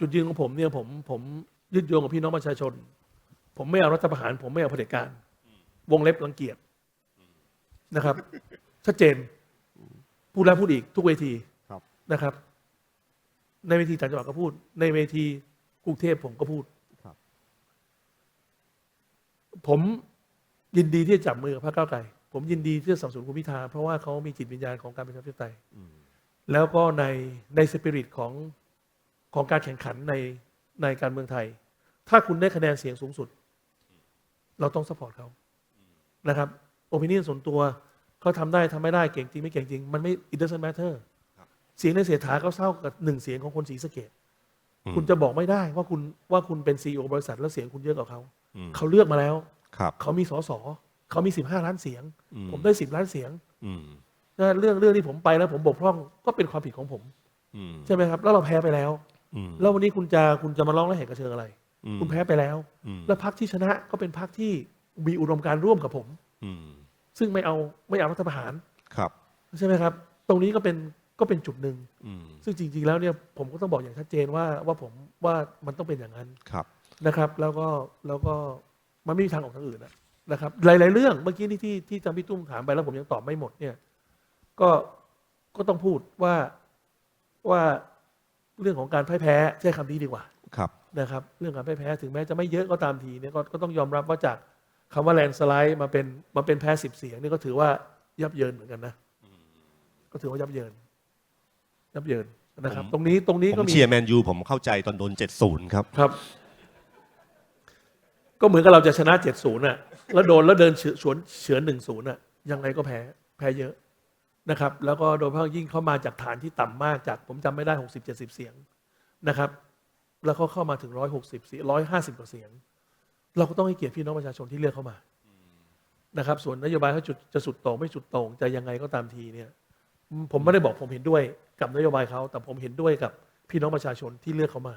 จุดยืนของผมเนี่ยผมผมยึดโยงกับพี่น้องประชาชน ผมไม่เอารัฐประหาร ผมไม่เอาเผด็จการ วงเล็บรังเกียจนะครับ ชัดเจน พูดแล้วพูดอีกทุกเวทีครับนะครับ ในเวทีต่างจังหวัดก็พูด ในเวทีกรุงเทพผมก็พูดครับผมยินดีที่จะจับมือกับพรรคก้าวไกล ผมยินดีที่จะสนับสนุนคุณพิธา เพราะว่าเขามีจิตวิญญาณของการเป็นประชาธิปไตยอืมแล้วก็ในในสปิริตของ ของการแข่งขันในในการเมืองไทย ถ้าคุณได้คะแนนเสียงสูงสุด เราต้องสปอร์ตเขานะครับโอปิเนียนส่วนตัวเขาทำได้ทำไม่ได้เก่งจริงไม่เก่งจริง มันไม่ it doesn't matter เสียงในเสียฐาเขาเท่ากับหนึ่งเสียงของคนศรีสะเกดอืมคุณจะบอกไม่ได้ว่าคุณว่าคุณเป็นซีอบริษัทแล้วเสียงคุณเยอะกว่าเขาอืมเขาเลือกมาแล้วครับเขามีสสเขามีสิบห้าล้านเสียงอืมผมได้สิบล้านเสียงอืมนะเรื่องเรื่องที่ผมไปแล้วผมบกพร่องก็เป็นความผิดของผมอืมใช่ไหมครับ แล้วเราแพ้ไปแล้ว อืม แล้ววันนี้คุณจะคุณจะมาร้องและแหกกระเชิงอะไร อืม คุณแพ้ไปแล้ว อืม แล้วพรรคที่ชนะก็เป็นพรรคที่มีอุดมการณ์ร่วมกับผม อืม ซึ่งไม่เอาไม่เอารัฐประหารครับ ใช่ไหมครับ ตรงนี้ก็เป็นก็เป็นจุดหนึ่ง อืม ซึ่งจริง ๆ แล้วเนี่ยผมก็ต้องบอกอย่างชัดเจนว่าว่าผมว่ามันต้องเป็นอย่างนั้นครับ นะครับ แล้วก็แล้วก็มันไม่มีทางออกทางอื่นนะนะครับ หลาย ๆ เรื่องเมื่อกี้ที่ที่ที่จำพี่ตุ้มถามไปแล้วผมยังตอบไม่หมดเนี่ย ก็ก็ต้องพูดว่าว่า เรื่องของการพ่ายแพ้ใช้คำนี้ดีกว่าครับ นะครับ เรื่องการพ่ายแพ้ถึงแม้จะไม่เยอะก็ตามทีเนี่ยก็ก็ต้องยอมรับว่าจากคำว่าแลนสไลด์มาเป็นมาเป็นแพ้สิบเสียงนี่ก็ถือว่ายับเยินเหมือนกันนะก็ถือว่ายับเยิน ยับเยินนะครับตรงนี้ตรงนี้ผก็มมีเชียร์แมนยูผมเข้าใจตอนโดนเจ็ดศูนย์ครับ ครับ ก็เหมือนกับเราจะชนะเจ็ดศูนย์อะ แล้วโดนแล้วเดินเฉือนเฉือนหนึ่งศูนย์อะ ยังไงก็แพ้ แพ้เยอะ นะครับ แล้วก็โดยเฉพาะยิ่งเข้ามาจากฐานที่ต่ำมากจาก ผมจำไม่ได้หกสิบเจ็ดสิบเสียงนะครับ แล้วเขาเข้ามาถึงร้อยหกสิบร้อยห้าสิบกว่าเสียง เราก็ต้องให้เกียรติพี่น้องประชาชนที่เลือกเข้ามานะครับ ส่วนนโยบายเขาจุดจะสุดโต่งไม่สุดโต่งจะยังไงก็ตามทีเนี่ยผมไม่ได้บอกผมเห็นด้วยกับนโยบายเขาแต่ผมเห็นด้วยกับพี่น้องประชาชนที่เลือกเขามา